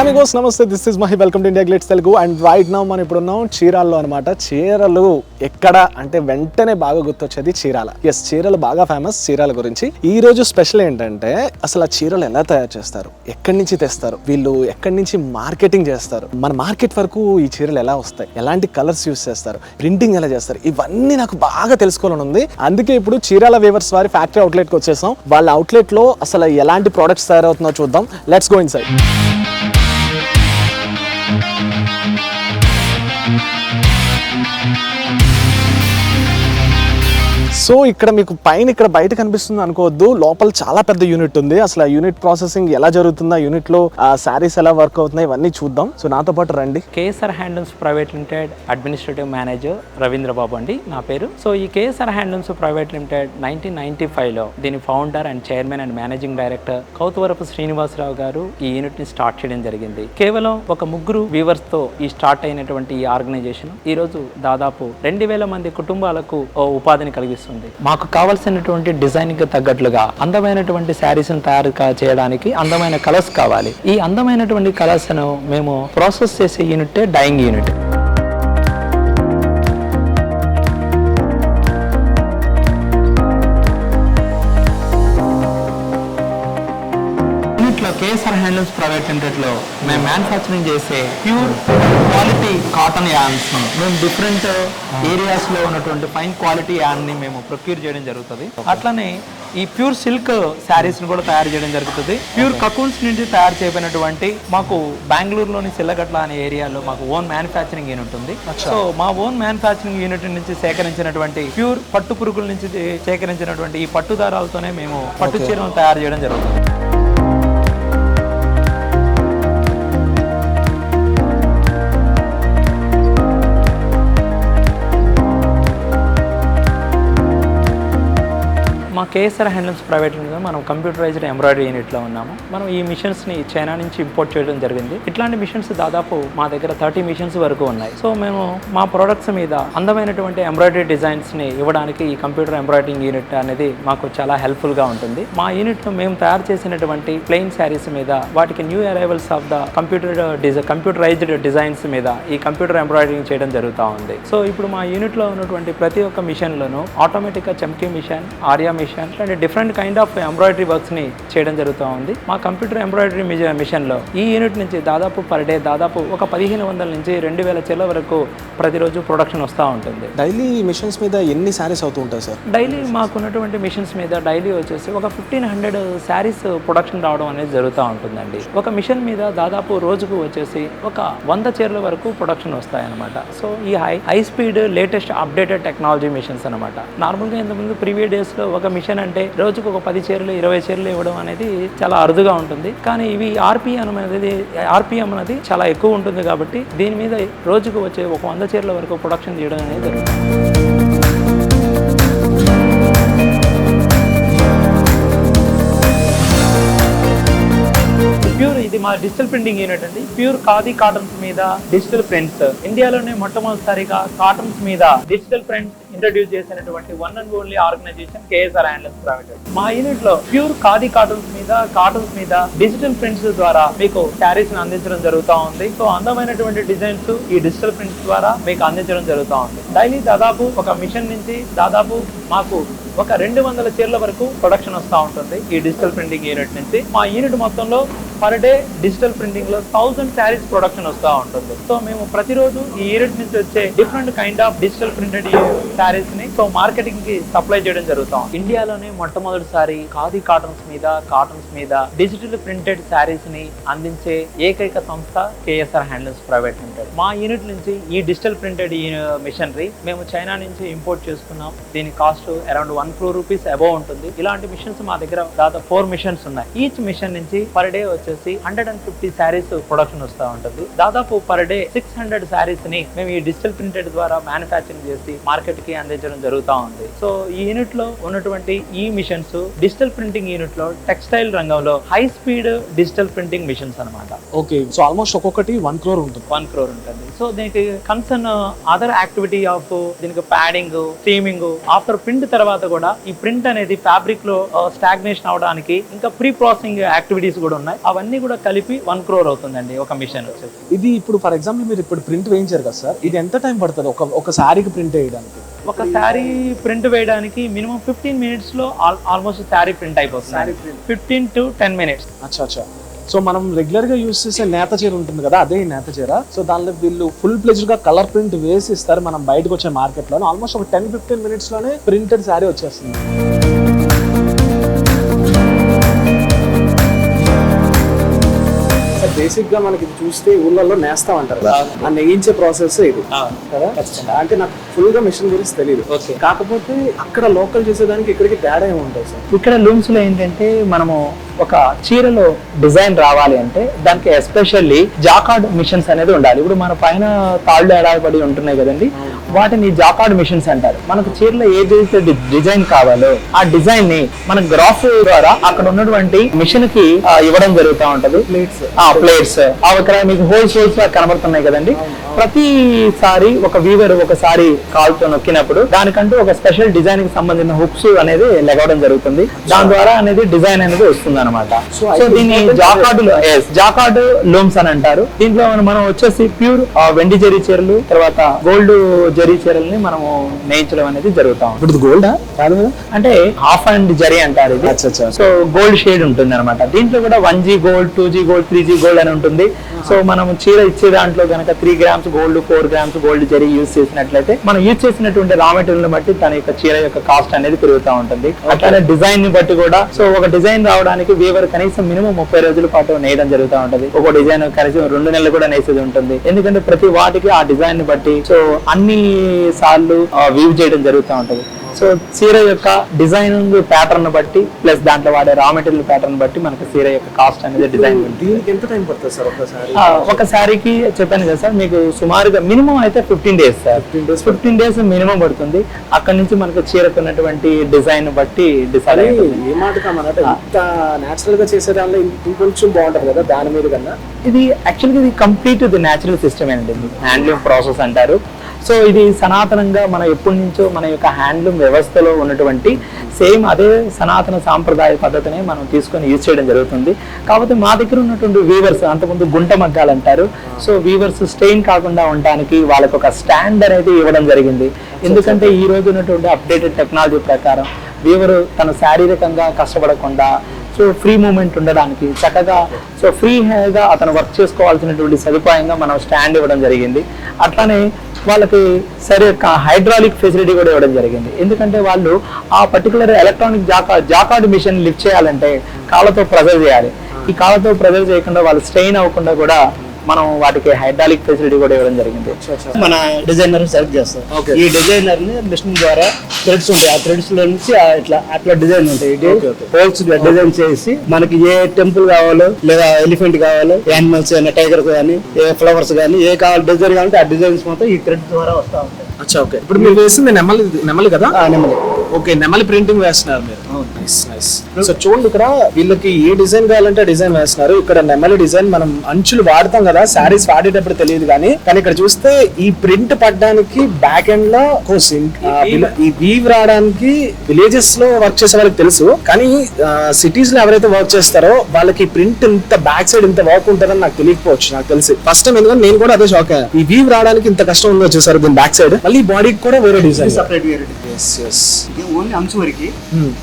Hey namaste this is Mahi welcome to India glitz Telugu and right now మనం ఇప్పుడు ఉన్నాం చీరాల్లో అనమాట చీరలు ఎక్కడ అంటే వెంటనే బాగా గుర్తొచ్చేది చీరాల. ఎస్ చీరలు బాగా ఫేమస్ చీరాల గురించి. ఈ రోజు స్పెషల్ ఏంటంటే అసలు ఆ చీరలు ఎలా తయారు చేస్తారు? ఎక్కడి నుంచి తెస్తారు? వీళ్ళు ఎక్కడి నుంచి మార్కెటింగ్ చేస్తారు? మన మార్కెట్ వరకు ఈ చీరలు ఎలా వస్తాయి? ఎలాంటి కలర్స్ యూస్ చేస్తారు? ప్రింటింగ్ ఎలా చేస్తారు? ఇవన్నీ నాకు బాగా తెలుసుకోవాలని ఉంది. అందుకే ఇప్పుడు చీరాల వేవర్స్ వారి ఫ్యాక్టరీ అవుట్లెట్కి వచ్చేసాం. వాళ్ళ అవుట్లెట్లో అసలు ఎలాంటి ప్రోడక్ట్స్ తయారవుతుందో చూద్దాం. Let's go inside so ఇక్కడ మీకు పైన ఇక్కడ బయట కనిపిస్తుంది అనుకోవద్దు. లోపల చాలా పెద్ద యూనిట్ ఉంది. అసలు ఆ యూనిట్ ప్రాసెసింగ్ ఎలా జరుగుతుందో? ఆ యూనిట్లో శారీస్ ఎలా వర్క్ అవుతున్నాయి? ఇవన్నీ చూద్దాం. సో నాతో పాటు రండి. KSR handlooms private limited administrative manager Ravindra Babu అండి. నా పేరు. సో ఈ KSR handlooms private limited nineteen ninety ఫైవ్లో దీని founder and chairman and managing director Kowtavarapu Srinivasarao గారు ఈ యూనిట్ని స్టార్ట్ చేయడం జరిగింది. కేవలం ఒక ముగ్గురు viewers తో ఈ స్టార్ట్ అయినటువంటి ఈ ఆర్గనైజేషన్ ఈ రోజు దాదాపు రెండు వేల మంది కుటుంబాలకు ఉపాధిని కలిగిస్తుంది. మాకు కావాల్సినటువంటి డిజైన్కి తగ్గట్లుగా అందమైనటువంటి శారీస్ తయారు చేయడానికి అందమైన కలర్స్ కావాలి. ఈ అందమైనటువంటి కలర్స్ను మేము ప్రాసెస్ చేసే unit dyeing unit KSR handlooms private లిమిటెడ్లో మేము మ్యానుఫ్యాక్చరింగ్ చేసే ప్యూర్ క్వాలిటీ కాటన్ యాన్స్ మేము డిఫరెంట్ ఏరియాస్లో ఉన్నటువంటి ఫైన్ క్వాలిటీ యాన్ని మేము ప్రొక్యూర్ చేయడం జరుగుతుంది. అట్లనే ఈ ప్యూర్ సిల్క్ శారీస్ని కూడా తయారు చేయడం జరుగుతుంది. ప్యూర్ కకూన్స్ నుంచి తయారు చేయబడినటువంటి మాకు బెంగళూరులోని సిల్లగట్ల అనే ఏరియాలో మాకు ఓన్ మ్యానుఫ్యాక్చరింగ్ యూనిట్ ఉంది. సో మా ఓన్ మ్యానుఫ్యాక్చరింగ్ యూనిట్ నుంచి సేకరించినటువంటి ప్యూర్ పట్టు పురుగుల నుంచి సేకరించినటువంటి ఈ పట్టు దారాలతోనే మేము పట్టు చీరలను తయారు చేయడం జరుగుతుంది. కేఎస్ఆర్ హ్యాండ్లూమ్స్ ప్రైవేట్ లిమిటెడ్ మనం కంప్యూటరైజ్డ్ ఎంబ్రాయిడరీ యూనిట్లో ఉన్నాము. మనం ఈ మిషన్స్ని చైనా నుంచి ఇంపోర్ట్ చేయడం జరిగింది. ఇట్లాంటి మిషన్స్ దాదాపు మా దగ్గర థర్టీ మిషన్స్ వరకు ఉన్నాయి. సో మేము మా ప్రొడక్ట్స్ మీద అందమైనటువంటి ఎంబ్రాయిడరీ డిజైన్స్ని ఇవ్వడానికి ఈ కంప్యూటర్ ఎంబ్రాయిడరింగ్ యూనిట్ అనేది మాకు చాలా హెల్ప్ఫుల్గా ఉంటుంది. మా యూనిట్లో మేము తయారు చేసినటువంటి ప్లెయిన్ శారీస్ మీద వాటికి new arrivals of the computer డిజై computerised designs మీద ఈ కంప్యూటర్ ఎంబ్రాయిడరింగ్ చేయడం జరుగుతూ ఉంది. సో ఇప్పుడు మా యూనిట్లో ఉన్నటువంటి ప్రతి ఒక్క మిషన్లోనూ ఆటోమేటిక్గా చమ్కీ మిషన్ ఆర్యా మిషన్ అంటే డిఫరెంట్ కైండ్ ఆఫ్ ఎంబ్రాయిడరీ వర్క్స్ని చేయడం జరుగుతూ ఉంది. మా కంప్యూటర్ ఎంబ్రాయిడరీ మిషన్లో ఈ యూనిట్ నుంచి దాదాపు పర్ డే దాదాపు ఒక పదిహేను వందల నుంచి రెండు వేల చెల్ల వరకు ప్రతిరోజు ప్రొడక్షన్ వస్తూ ఉంటుంది. డైలీ మిషన్స్ మీద ఎన్ని శారీస్ అవుతూ ఉంటాయి సార్? డైలీ మాకున్నటువంటి మిషన్స్ మీద డైలీ వచ్చేసి ఒక ఫిఫ్టీన్ హండ్రెడ్ శారీస్ ప్రొడక్షన్ రావడం అనేది జరుగుతూ ఉంటుందండి. ఒక మిషన్ మీద దాదాపు రోజుకు వచ్చేసి ఒక వంద చీరల వరకు ప్రొడక్షన్ వస్తాయన్నమాట. సో ఈ high high speed latest updated technology machines అనమాట నార్మల్గా ఇంతకుముందు ప్రీవియస్ డేస్లో ఒక మిషన్ అంటే రోజుకు ఒక పది చీరలు ఇరవై చీరలు ఇవ్వడం అనేది చాలా అరుదుగా ఉంటుంది. కానీ ఇవి ఆర్పిఎం అనేది ఆర్పిఎం అనేది చాలా ఎక్కువ ఉంటుంది కాబట్టి దీని మీద రోజుకు వచ్చే ఒక వంద చీరల వరకు ప్రొడక్షన్ చేయడం అనేది జరుగుతుంది. మా డిజిటల్ ప్రింటింగ్ యూనిట్ అండి. ప్యూర్ ఖాదీ కాటన్స్ మీద డిజిటల్ ప్రింట్స్ ఇండియాలోనే మొట్టమొదటిసారిగా కాటన్స్ మీద డిజిటల్ ప్రింట్స్ ఇంట్రడ్యూస్ చేసినటువంటి one and only organisation KSR handlooms private మా యూనిట్లో ప్యూర్ ఖాదీ కాటన్స్ మీద కాటన్స్ మీద డిజిటల్ ప్రింట్స్ ద్వారా మీకు శారీస్ అందించడం జరుగుతూ ఉంది. సో అందమైనటువంటి డిజైన్స్ ఈ డిజిటల్ ప్రింట్స్ ద్వారా మీకు అందించడం జరుగుతూ ఉంది. డైలీ దాదాపు ఒక మిషన్ నుంచి దాదాపు మాకు ఒక రెండు వందల చీరల వరకు ప్రొడక్షన్ వస్తూ ఉంటుంది ఈ డిజిటల్ ప్రింటింగ్ యూనిట్ నుంచి. మా యూనిట్ మొత్తంలో పర్ డే డిజిటల్ ప్రింటింగ్లో థౌసండ్ శారీస్ ప్రొడక్షన్ వస్తూ ఉంటుంది. సో మేము ప్రతిరోజు ఈ యూనిట్ నుంచి వచ్చే different kind of digital printed శారీస్ని so మార్కెటింగ్కి సప్లై చేయడం జరుగుతాం ఇండియాలోనే మొట్టమొదటిసారి ఖాదీ కాటన్స్ మీద కాటన్స్ మీద డిజిటల్ ప్రింటెడ్ శారీస్ని అందించే ఏకైక సంస్థ కేఎస్ఆర్ హ్యాండ్లూమ్స్ ప్రైవేట్ లిమిటెడ్ మా యూనిట్ నుంచి ఈ డిజిటల్ ప్రింటెడ్ మిషనరీ మేము చైనా నుంచి ఇంపోర్ట్ చేసుకున్నాం. దీని cost around one crore rupees above ఉంటుంది. ఇలాంటి మిషన్స్ మా దగ్గర దాదాపు ఫోర్ మిషన్స్ ఉన్నాయి. ఈచ్ మిషన్ నుంచి పర్ డే వచ్చేసి hundred and fifty sarees production వస్తూ ఉంటుంది. దాదాపు పర్ డే సిక్స్ హండ్రెడ్ శారీస్ని మేము ఈ డిజిటల్ ప్రింటెడ్ ద్వారా మ్యానుఫ్యాక్చరింగ్ చేసి మార్కెట్కి అందించడం జరుగుతూ ఉంది. సో ఈ యూనిట్లో ఉన్నటువంటి ఈ మిషన్స్ డిజిటల్ ప్రింటింగ్ యూనిట్లో టెక్స్టైల్ రంగంలో high speed digital printing machines అన్నమాట. ఓకే సో ఆల్మోస్ట్ ఒక్కొక్కటి వన్ క్రోర్ ఉంటుంది. వన్ క్రోర్ ఉంటుంది. సో దీనికి కన్సర్న్ అదర్ యాక్టివిటీ ఆఫ్ దీనికి ప్యాడింగ్ స్టీమింగ్ ఆఫ్టర్ ప్రింట్ తర్వాత కూడా ఈ ప్రింట్ అనేది ఫ్యాబ్రిక్లో స్టాగ్నేషన్ అవడానికి ఇంకా ప్రీ ప్రాసెసింగ్ యాక్టివిటీస్ కూడా ఉన్నాయి. అవన్నీ కూడా కలిపి వన్ క్రోర్ అవుతుందండి ఒక మిషన్ వచ్చేసి. ఇది ఇప్పుడు ఫర్ ఎగ్జాంపుల్ మీరు ఇప్పుడు ప్రింట్ వేయించారు కదా సార్ ఇది ఎంత టైం పడుతుంది? ఒక ఒక శారీకి ప్రింట్ వేయడానికి? ఒక శారీ ప్రింట్ వేయడానికి మినిమం ఫిఫ్టీన్ మినిట్స్లో ఆల్మోస్ట్ శారీ ప్రింట్ అయిపోతుంది. ఫిఫ్టీన్ టు టెన్ మినిట్స్ అచ్చా అచ్చా. సో మనం రెగ్యులర్గా యూస్ చేసే నేత చీర ఉంటుంది కదా అదే నేత చీర. సో దానిలో వీళ్ళు ఫుల్ ప్లెజ్గా కలర్ ప్రింట్ వేసి ఇస్తారు మనం బయటకు వచ్చే మార్కెట్లో ఆల్మోస్ట్ ఒక టెన్ ఫిఫ్టీన్ మినిట్స్లోనే ప్రింటెడ్ శారీ వచ్చేస్తుంది. బేసిక్గా మనకి చూస్తే ఊళ్ళల్లో నేస్తాం అంటారు కదా ఆ నెగించే ప్రాసెస్ ఇది. కదా? అంటే నాకు ఫుల్గా మిషన్ గురించి తెలియదు కాకపోతే అక్కడ లోకల్ చేసేదానికి ఇక్కడికి తేడా ఏమి ఉంటుంది సార్. ఇక్కడ లూమ్స్లో ఏంటంటే మనము ఒక చీరలో డిజైన్ రావాలి అంటే దానికి ఎస్పెషల్లీ జాకార్డ్ మిషన్స్ అనేది ఉండాలి. ఇప్పుడు మన పైన తాళ్ళు ఎడాపడి ఉంటున్నాయి కదండి. వాటిని జాకార్డ్ మిషన్స్ అంటారు. మనకు చీరలో ఏదైతే డిజైన్ కావాలో ఆ డిజైన్ని మన గ్రాఫ్ ద్వారా అక్కడ ఉన్నటువంటి మిషన్కి ఇవ్వడం జరుగుతూ ఉంటది. ప్లేట్స్. ఆ ప్లేట్స్. అక్కడ మీకు హోల్స్ హోల్స్ కనబడుతున్నాయి కదండి. ప్రతిసారి ఒక వీవర్ ఒకసారి కాల్తో నొక్కినప్పుడు దానికంటూ ఒక స్పెషల్ డిజైన్కి సంబంధించిన హుక్స్ అనేది లెగవడం జరుగుతుంది. దాని ద్వారా అనేది డిజైన్ అనేది వస్తుంది అనమాట సో దీన్ని జాకార్డు జాకార్డు లూమ్స్ అని అంటారు. దీంట్లో మనం- మనం వచ్చేసి ప్యూర్ వెండి జరీ చీరలు తర్వాత గోల్డ్ జరీ చీరల్ని మనము నేయించడం అనేది జరుగుతా ఇప్పుడు గోల్డా కాదు అంటే హాఫ్ అండ్ జరీ అంటారు ఇది. సో గోల్డ్ షేడ్ ఉంటుంది అనమాట దీంట్లో కూడా one G gold two G gold three G gold అని ఉంటుంది. సో మనం చీర ఇచ్చే దాంట్లో కనుక three grams gold four grams gold zari use చేసినట్లయితే మనం యూజ్ చేసినటువంటి రా మెటీరియల్ బట్టి తన యొక్క చీర యొక్క కాస్ట్ అనేది పెరుగుతూ ఉంటుంది. అట్లానే డిజైన్ని బట్టి కూడా సో ఒక డిజైన్ రావడానికి వీవర్ కనీసం మినిమం ముప్పై రోజుల పాటు నేయడం జరుగుతూ ఉంటది. ఒక డిజైన్ కనీసం రెండు నెలలు కూడా నేసేది ఉంటుంది. ఎందుకంటే ప్రతి వాటికి ఆ డిజైన్ని బట్టి సో అన్ని సార్లు వీవ్ చేయడం జరుగుతూ ఉంటది. సో చీర యొక్క డిజైనింగ్ ప్యాటర్న్ బట్టి ప్లస్ దాంట్లో వాడే రా మెటీరియల్ ప్యాటర్న్ బట్టి మనకి చీర యొక్క కాస్ట్ అనేది డిజైన్ ఉంటుంది. దీనికి ఎంత టైం పడుతుంది సార్ ఒకసారి ఆ, ఒక శారీకి చెప్పాను కదా సార్ మీకు సుమారుగా మినిమం అయితే fifteen days sir. 15 days fifteen days minimum పడుతుంది. అక్కడ నుంచి మనకు చీరకున్నటువంటి డిజైన్ బట్టి డిసైడ్ కానీ ఏ మాట కామన్నట్టు ఇంత నేచురల్గా చేసే దానిలో ఇం- ఇంకొంచెం బాగుంటది కదా దాని మీద కన్నా? ఇది యాక్చువల్గా ఇది కంప్లీట్ ఇది న్యాచురల్ సిస్టమ్ అండి. హ్యాండ్లూమ్ ప్రాసెస్ అంటారు. సో ఇది సనాతనంగా మన ఎప్పటి నుంచో మన యొక్క హ్యాండ్లూమ్ వ్యవస్థలో ఉన్నటువంటి సేమ్ అదే సనాతన సాంప్రదాయ పద్ధతిని మనం తీసుకొని యూజ్ చేయడం జరుగుతుంది. కాకపోతే మా దగ్గర ఉన్నటువంటి వీవర్స్ అంతకుముందు గుంట మగ్గాలు అంటారు. సో వీవర్స్ స్టెయిన్ కాకుండా ఉండడానికి వాళ్ళకి ఒక స్టాండ్ అనేది ఇవ్వడం జరిగింది. ఎందుకంటే ఈ రోజు ఉన్నటువంటి అప్డేటెడ్ టెక్నాలజీ ప్రకారం వీవరు తన శారీరకంగా కష్టపడకుండా సో ఫ్రీ మూమెంట్ ఉండడానికి చక్కగా సో ఫ్రీగా అతను వర్క్ చేసుకోవాల్సినటువంటి సదుపాయంగా మనం స్టాండ్ ఇవ్వడం జరిగింది. అట్లానే వాళ్ళకి సరే హైడ్రాలిక్ ఫెసిలిటీ కూడా ఇవ్వడం జరిగింది. ఎందుకంటే వాళ్ళు ఆ పర్టికులర్ ఎలక్ట్రానిక్ జాకా జాకార్డ్ మిషన్ లిఫ్ట్ చేయాలంటే కాళ్ళతో ప్రెజర్ చేయాలి. ఈ కాళ్ళతో ప్రెజర్ చేయకుండా వాళ్ళు స్ట్రెయిన్ అవ్వకుండా కూడా మనం వాటికి హైడ్రాలిక్ ఫెసిలిటీ కూడా ఇవ్వడం జరిగింది. మన డిజైనర్ సెలెక్ట్ చేస్తాం. ఈ డిజైనర్ని మిషన్ ద్వారా థ్రెడ్స్ ఉంటాయి. ఆ థ్రెడ్స్లో నుంచి ఆ ఇట్లా అట్లా డిజైన్ ఉంటాయి. హోల్స్ డిజైన్ చేసి మనకి ఏ టెంపుల్ కావాలో లేదా ఎలిఫెంట్ కావాలో యానిమల్స్ కానీ టైగర్ కానీ ఏ ఫ్లవర్స్ కానీ ఏ కావాలి డిజైన్ కావాలంటే ఆ డిజైన్స్ మొత్తం ఈ థ్రెడ్ ద్వారా వస్తా ఉంటాయి. అచ్చా ఓకే ఇప్పుడు మీరు వేసింది నెమలి నెమలి కదా? ఆ నెమలి. ఓకే నెమలి ప్రింటింగ్ వేస్తున్నారు మీరు. నైస్ నైస్ సో చూడండి ఇక్కడ వీళ్ళకి ఏ డిజైన్ కావాలంటే డిజైన్ వేస్తున్నారు. ఇక్కడ నెమలి డిజైన్ మనం అంచులు వాడతాం కదా శారీస్ వాడేటప్పుడు తెలియదు కానీ కానీ ఇక్కడ చూస్తే ఈ ప్రింట్ పడడానికి బ్యాక్ ఎండ్లో ఈ వీవ్ రావడానికి విలేజెస్లో వర్క్ చేసే వాళ్ళకి తెలుసు. కానీ సిటీస్లో ఎవరైతే వర్క్ చేస్తారో వాళ్ళకి ప్రింట్ ఇంత బ్యాక్ సైడ్ ఇంత వర్క్ ఉంటుందని నాకు తెలియకపోవచ్చు నాకు తెలిసి. ఫస్ట్ టైం ఎందుకంటే నేను కూడా అదే షాక్ అయ్యా. ఈ వీవ్ రావడానికి ఇంత కష్టం ఉందో వచ్చేసారు దీని బ్యాక్ సైడ్ మళ్ళీ బాడీకి కూడా వేరే డిజైన్ సపరేట్ వేరే ఎస్ ఎస్ ఇది ఓన్లీ అంచు వరకు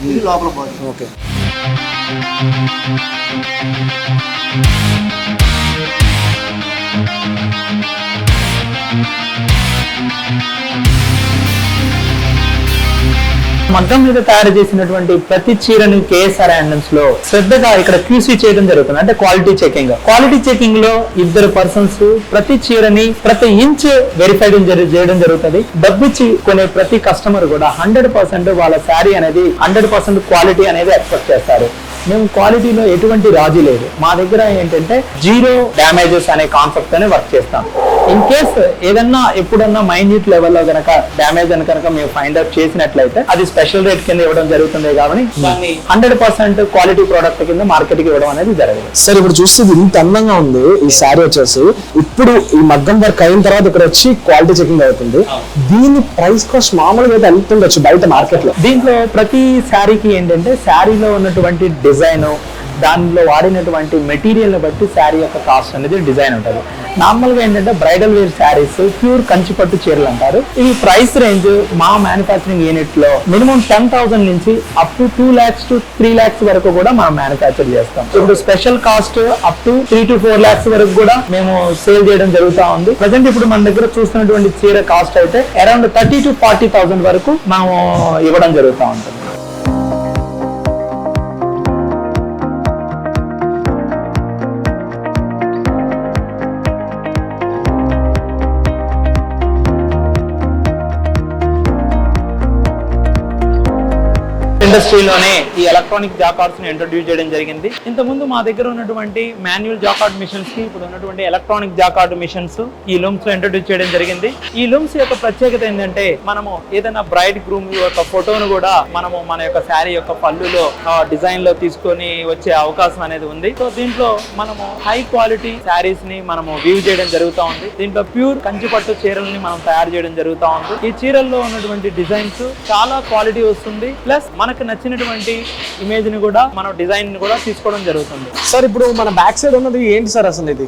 ఇది లోపల బాడీ ఓకే మగ్గం మీద తయారు చేసినటువంటి ప్రతి చీరని కేఎస్ఆర్ హ్యాండ్లూమ్స్లో శ్రద్ధగా ఇక్కడ క్యూసీ చేయడం జరుగుతుంది. అంటే క్వాలిటీ చెకింగ్ క్వాలిటీ చెకింగ్లో ఇద్దరు పర్సన్స్ ప్రతి చీరని ప్రతి ఇంచ్ వెరిఫై చేయడం జరుగుతుంది. డబ్బిచ్చి కొనే ప్రతి కస్టమర్ కూడా హండ్రెడ్ పర్సెంట్ వాళ్ళ శారీ అనేది హండ్రెడ్ పర్సెంట్ క్వాలిటీ అనేది ఎక్స్పెక్ట్ చేస్తారు. మేము క్వాలిటీలో ఎటువంటి రాజీ లేదు. మా దగ్గర ఏంటంటే జీరో డ్యామేజెస్ అనే కాన్సెప్ట్ తోనే వర్క్ చేస్తాం. ఇన్ కేస్ ఏదన్నా ఎప్పుడన్నా మైన్యూట్ లెవెల్లో గనక డ్యామేజ్ అని కనుక మేము ఫైండ్ అవుట్ చేసినట్లయితే అది స్పెషల్ రేట్ కింద ఇవ్వడం జరుగుతుంది కాబట్టి దాన్ని హండ్రెడ్ పర్సెంట్ క్వాలిటీ ప్రోడక్ట్ కింద మార్కెట్కి ఇవ్వడం అనేది జరగదు. సరే ఇప్పుడు చూస్తే ఇంత అందంగా ఉంది ఈ శారీ వచ్చేసి. ఇప్పుడు ఈ మగ్గం వర్క్ అయిన తర్వాత ఇక్కడ వచ్చి క్వాలిటీ చెకింగ్ అవుతుంది. దీని ప్రైస్ కాస్ట్ మామూలుగా అయితే ఎంత ఉండొచ్చు బయట మార్కెట్లో? దీంట్లో ప్రతి శారీకి ఏంటంటే శారీలో ఉన్నటువంటి డిజైన్ దానిలో వాడినటువంటి మెటీరియల్ని బట్టి శారీ యొక్క కాస్ట్ అనేది డిజైన్ ఉంటుంది. నార్మల్గా ఏంటంటే bridal wear saris pure Kanchipattu చీరలు అంటారు. ఇవి ప్రైస్ రేంజ్ మా మ్యానుఫ్యాక్చరింగ్ యూనిట్లో మినిమం టెన్ థౌసండ్ నుంచి up to two lakhs to three lakhs వరకు కూడా మనం మ్యానుఫ్యాక్చర్ చేస్తాం. ఇప్పుడు special cost up to three to four lakhs వరకు కూడా మేము సేల్ చేయడం జరుగుతూ ఉంది. ప్రజెంట్ ఇప్పుడు మన దగ్గర చూస్తున్నటువంటి చీర కాస్ట్ అయితే around thirty to forty thousand వరకు మేము ఇవ్వడం జరుగుతూ ఉంటుంది. ఇండస్ట్రీలోనే ఈ ఎలక్ట్రానిక్ జాకార్డ్స్ని ఇంట్రొడ్యూస్ చేయడం జరిగింది. ఇంత ముందు మా దగ్గర ఉన్నటువంటి మాన్యువల్ జాకార్డ్ మిషన్స్కి ఇప్పుడు ఉన్నటువంటి ఎలక్ట్రానిక్ జాకార్డ్ మిషన్స్ ఈ లూమ్స్లో ఇంట్రొడ్యూస్ చేయడం జరిగింది. ఈ లూమ్స్ యొక్క ప్రత్యేకత ఏంటంటే మనము ఏదైనా బ్రైడ్ గ్రూమ్ యొక్క ఫోటోను కూడా మనము మన యొక్క శారీ యొక్క పళ్ళులో డిజైన్లో తీసుకొని వచ్చే అవకాశం అనేది ఉంది. సో దీంట్లో మనము హై క్వాలిటీ శారీస్ని మనము వ్యూ చేయడం జరుగుతూ ఉంది. దీంట్లో ప్యూర్ కంచిపట్టు చీరల్ని మనం తయారు చేయడం జరుగుతూ ఉంది. ఈ చీరల్లో ఉన్నటువంటి డిజైన్స్ చాలా క్వాలిటీ వస్తుంది. ప్లస్ మనకు నచ్చినటువంటి ఇమేజ్ని కూడా మనం డిజైన్ని కూడా తీసుకోవడం జరుగుతుంది. సార్ ఇప్పుడు మన బ్యాక్ సైడ్ ఉన్నది ఏంటి సార్ అసలు ఇది?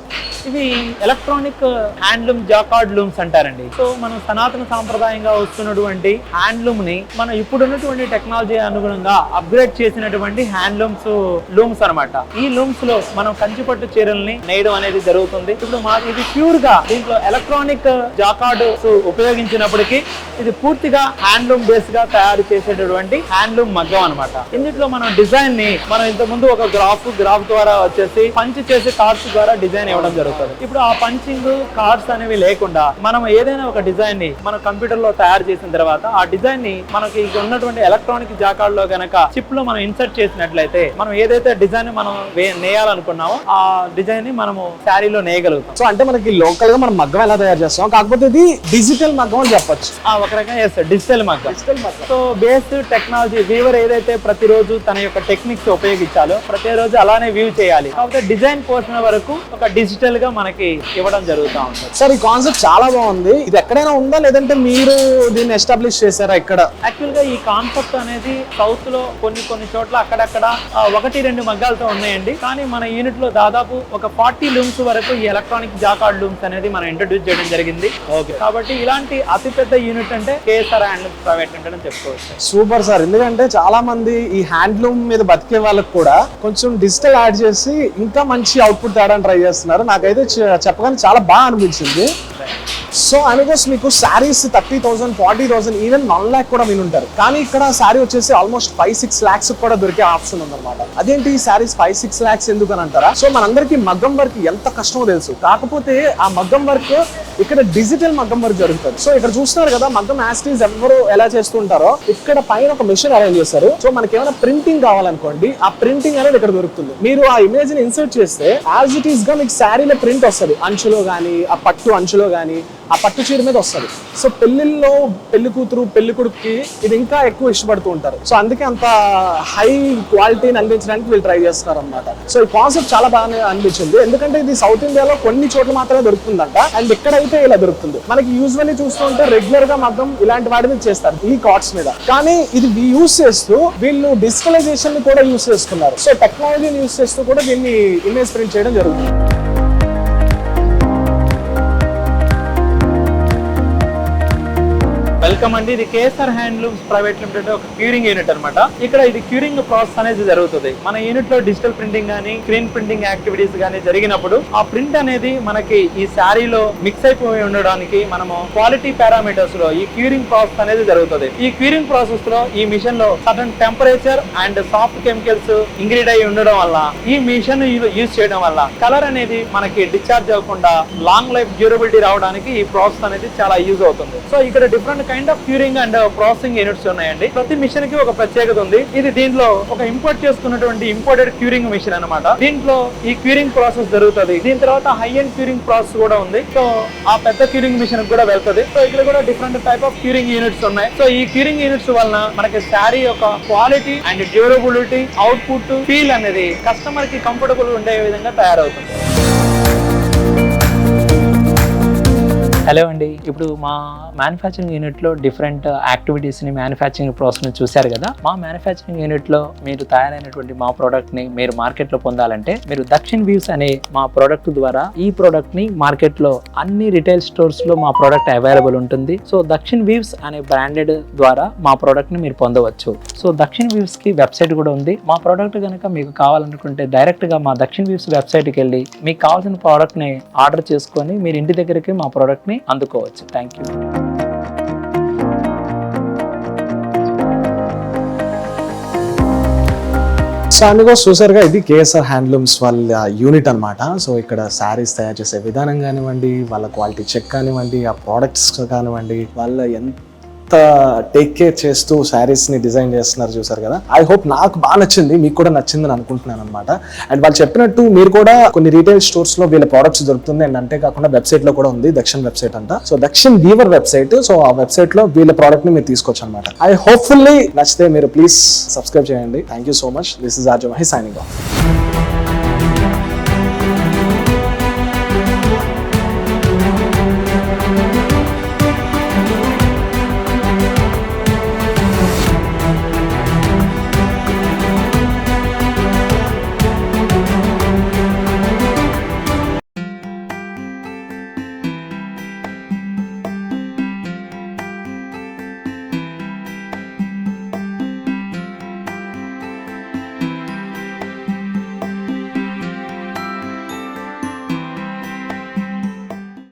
ఇవి ఎలక్ట్రానిక్ హ్యాండ్లూమ్ జాకార్డ్ లూమ్స్ అంటారండి. సో మనం సనాతన సాంప్రదాయంగా వస్తున్నటువంటి హ్యాండ్లూమ్ని మనం ఇప్పుడు ఉన్నటువంటి టెక్నాలజీ అనుగుణంగా అప్గ్రేడ్ చేసినటువంటి హ్యాండ్లూమ్స్ లూమ్స్ అన్నమాట. ఈ లూమ్స్లో మనం కంచిపట్టు చీరల్ని నేయడం అనేది జరుగుతుంది. ఇప్పుడు మా ఇది ప్యూర్గా దీంట్లో ఎలక్ట్రానిక్ జాకార్డ్స్ ఉపయోగించినప్పటికీ ఇది పూర్తిగా హ్యాండ్లూమ్ బేస్గా తయారు చేసేటటువంటి హ్యాండ్లూమ్ మగ్గం అన్నమాట. ఇందులో మనం డిజైన్ని మనం ఇంత ముందు ఒక గ్రాఫ్ గ్రాఫ్ ద్వారా వచ్చేసి పంచ్ చేసి కార్డ్స్ ద్వారా డిజైన్ ఇవ్వడం జరుగుతుంది. ఇప్పుడు ఆ పంచింగ్ కార్డ్స్ అనేవి లేకుండా మనం ఏదైనా ఒక డిజైన్ని మన కంప్యూటర్లో తయారు చేసిన తర్వాత ఆ డిజైన్ని మనకి ఉన్నటువంటి ఎలక్ట్రానిక్ జాకార్డ్లో గనక చిప్లో మనం ఇన్సర్ట్ చేసినట్లయితే మనం ఏదైతే డిజైన్ మనం వే- నేయాలనుకున్నామో ఆ డిజైన్ని మనము శారీలో నేయగలుగుతాం. సో అంటే మనకి లోకల్గా మనం మగ్గం ఎలా తయారు చేస్తాం? కాకపోతే ఇది డిజిటల్ మగ్గం అని చెప్పొచ్చు. ఆ ఒక రకంగా ఎస్ డిజిటల్ మగ్గం. సో బేస్ టెక్నాలజీ వీవర్ ఏదైతే ప్రతిరోజు తన యొక్క టెక్నిక్స్ ఉపయోగించాలో ప్రతిరోజు అలానే వ్యూ చేయాలి. కాకపోతే డిజైన్ పోర్షన్ వరకు ఒక డిజిటల్గా మనకి ఇవ్వడం జరుగుతూ ఉంటుంది. సార్ ఈ కాన్సెప్ట్ చాలా బాగుంది. ఇది ఎక్కడైనా ఉందా? లేదంటే మీరు దీన్ని ఎస్టాబ్లిష్ చేశారా ఇక్కడ? యాక్చువల్గా ఈ కాన్సెప్ట్ అనేది సౌత్లో కొన్ని కొన్ని చోట్ల అక్కడక్కడ ఒకటి రెండు మగ్గాలతో ఉన్నాయండి. కానీ మన యూనిట్లో దాదాపు ఒక ఫార్టీ లూమ్స్ వరకు ఈ ఎలక్ట్రానిక్ జాకార్డ్ లూమ్స్ అనేది మనం ఇంట్రడ్యూస్ చేయడం జరిగింది. ఓకే కాబట్టి ఇలాంటి అతిపెద్ద యూనిట్ అంటే కేఎస్ఆర్ హ్యాండ్ ప్రైవేట్ లిమిటెడ్ అని చెప్పుకోవచ్చు. Super sir. ఎందుకంటే చాలా మంది ఈ హ్యాండ్లూమ్ మీద బతికే వాళ్ళకి కూడా కొంచెం డిజిటల్ యాడ్ చేసి ఇంకా మంచి అవుట్పుట్ తేడానికి ట్రై చేస్తున్నారు. నాకైతే చెప్పగానే చాలా బాగా అనిపించింది. సో అనుకోస్ మీకు saris thirty thousand forty thousand even one lakh కూడా ఉంటారు. కానీ ఇక్కడ శారీ వచ్చేసి ఆల్మోస్ట్ ఫైవ్ సిక్స్ ల్యాక్స్ కూడా దొరికే ఆప్షన్ ఉందన్నమాట. అదేంటి ఈ శారీస్ ఫైవ్ సిక్స్ ల్యాక్స్ ఎందుకు అని అంటారా? సో మనందరికి మగ్గం వర్క్ ఎంత కష్టమో తెలుసు. కాకపోతే ఆ మగ్గం వర్క్ ఇక్కడ డిజిటల్ మగ్గం వర్క్ జరుగుతుంది. సో ఇక్కడ చూస్తున్నారు కదా మగ్గం యాస్టీస్ ఎవరు ఎలా చేస్తుంటారో ఇక్కడ పైన ఒక మిషన్ అరేంజ్ చేస్తారు సో మనకి ఏమైనా ప్రింటింగ్ కావాలనుకోండి ఆ ప్రింటింగ్ అనేది ఇక్కడ దొరుకుతుంది. మీరు ఆ ఇమేజ్ని ఇన్సర్ట్ చేస్తే యాజ్ ఇట్ ఈస్గా మీకు శారీలో ప్రింట్ వస్తుంది. అంచులో గానీ ఆ పట్టు అంచులో గానీ ఆ పట్టు చీర మీద వస్తుంది. సో పెళ్ళిల్లో పెళ్ళి కూతురు పెళ్ళి కొడుకుకి ఇది ఇంకా ఎక్కువ ఇష్టపడుతూ ఉంటారు. సో అందుకే అంత హై క్వాలిటీని అందించడానికి వీళ్ళు ట్రై చేస్తున్నారు అనమాట సో ఈ కాన్సెప్ట్ చాలా బాగానే అనిపించింది. ఎందుకంటే ఇది సౌత్ ఇండియాలో కొన్ని చోట్ల మాత్రమే దొరుకుతుందంట. అండ్ ఇక్కడైతే ఇలా దొరుకుతుంది. మనకి యూజువల్లీ చూస్తుంటే రెగ్యులర్గా మాత్రం ఇలాంటి వాటి మీద చేస్తారు ఈ కార్డ్స్ మీద. కానీ ఇది యూస్ చేస్తూ వీళ్ళు డిజిటలైజేషన్ని కూడా యూస్ చేస్తున్నారు. సో టెక్నాలజీని యూస్ చేస్తూ కూడా దీన్ని ఇమేజ్ ప్రింట్ చేయడం జరుగుతుంది. వెల్కమ్ అండి ఇది కేసర్ హ్యాండ్లూమ్స్ ప్రైవేట్ లిమిటెడ్ ఒక క్యూరింగ్ యూనిట్ అన్నమాట. ఇక్కడ ఇది క్యూరింగ్ ప్రాసెస్ అనేది జరుగుతుంది. మన యూనిట్లో డిజిటల్ ప్రింటింగ్ గానీ స్క్రీన్ ప్రింటింగ్ యాక్టివిటీస్ గానీ జరిగినప్పుడు ఆ ప్రింట్ అనేది మనకి ఈ శారీలో మిక్స్ అయిపోయి ఉండడానికి మనము క్వాలిటీ పారామీటర్స్లో ఈ క్యూరింగ్ ప్రాసెస్ అనేది జరుగుతుంది. ఈ క్యూరింగ్ ప్రాసెస్లో ఈ మిషన్లో sudden temperature and soft chemicals ఇంగ్రీడ్ అయి ఉండడం వల్ల ఈ మిషన్ యూజ్ చేయడం వల్ల కలర్ అనేది మనకి డిశ్చార్జ్ అవ్వకుండా లాంగ్ లైఫ్ డ్యూరబిలిటీ రావడానికి ఈ ప్రాసెస్ అనేది చాలా యూజ్ అవుతుంది. సో ఇక్కడ different kind of curing and processing units ఉన్నాయండి. ప్రతి మిషన్కి ఒక ప్రత్యేకత ఉంది. ఇది దీంట్లో ఒక ఇంపోర్ట్ చేసుకున్నటువంటి ఇంపోర్టెడ్ క్యూరింగ్ మిషన్ అనమాట దీంట్లో ఈ క్యూరింగ్ ప్రాసెస్ జరుగుతుంది. దీని తర్వాత హై అండ్ క్యూరింగ్ ప్రాసెస్ కూడా ఉంది. సో ఆ పెద్ద క్యూరింగ్ మిషన్ కూడా వెళ్తుంది. సో ఇక్కడ కూడా different type of curing units ఉన్నాయి. సో ఈ క్యూరింగ్ యూనిట్స్ వలన మనకి శారీ యొక్క quality and durability output feel అనేది కస్టమర్కి కంఫర్టబుల్ ఉండే విధంగా తయారవుతుంది. హలో అండి. ఇప్పుడు మా మ్యానుఫ్యాక్చరింగ్ యూనిట్లో డిఫరెంట్ యాక్టివిటీస్ని మ్యానుఫ్యాక్చరింగ్ ప్రాసెస్ని చూశారు కదా. మా మ్యానుఫ్యాక్చరింగ్ యూనిట్లో మీరు తయారైనటువంటి మా ప్రోడక్ట్ని మీరు మార్కెట్లో పొందాలంటే మీరు దక్షిణ్ వ్యూస్ అనే మా ప్రోడక్ట్ ద్వారా ఈ ప్రోడక్ట్ని మార్కెట్లో అన్ని రిటైల్ స్టోర్స్లో మా ప్రోడక్ట్ అవైలబుల్ ఉంటుంది. సో దక్షిణ్ వ్యూస్ అనే బ్రాండెడ్ ద్వారా మా ప్రోడక్ట్ని మీరు పొందవచ్చు. సో దక్షిణ్ వ్యూస్కి వెబ్సైట్ కూడా ఉంది. మా ప్రోడక్ట్ కనుక మీకు కావాలనుకుంటే డైరెక్ట్గా మా దక్షిణ్ వ్యూస్ వెబ్సైట్కి వెళ్ళి మీకు కావాల్సిన ప్రోడక్ట్ని ఆర్డర్ చేసుకొని మీరు ఇంటి దగ్గరికి మా ప్రోడక్ట్ని అందుకోవచ్చు. థ్యాంక్ యూ సో అందుకో చూసారుగా ఇది కేఎస్ఆర్ హ్యాండ్లూమ్స్ వాళ్ళ యూనిట్ అన్నమాట. సో ఇక్కడ శారీస్ తయారు చేసే విధానం కానివ్వండి వాళ్ళ క్వాలిటీ చెక్ కానివ్వండి ఆ ప్రోడక్ట్స్ కానివ్వండి వాళ్ళ ఎంత టేక్ కేర్ చేస్తూ శారీస్ని డిజైన్ చేస్తున్నారు చూసారు కదా? ఐ హోప్ నాకు బాగా నచ్చింది మీకు కూడా నచ్చిందని అనుకుంటున్నాను అనమాట అండ్ వాళ్ళు చెప్పినట్టు మీరు కూడా కొన్ని రీటైల్ స్టోర్స్లో వీళ్ళ ప్రోడక్ట్స్ దొరుకుతుంది. అండ్ అంతేకాకుండా వెబ్సైట్లో కూడా ఉంది దక్షిణ్ వెబ్సైట్ అంట so Dakshin weaver website so ఆ వెబ్సైట్లో వీళ్ళ ప్రోడక్ట్ని మీరు తీసుకోవచ్చు అనమాట ఐ హోప్ఫుల్లీ నచ్చితే మీరు ప్లీజ్ సబ్స్క్రైబ్ చేయండి. Thank you so much this is Arjo Mahi signing off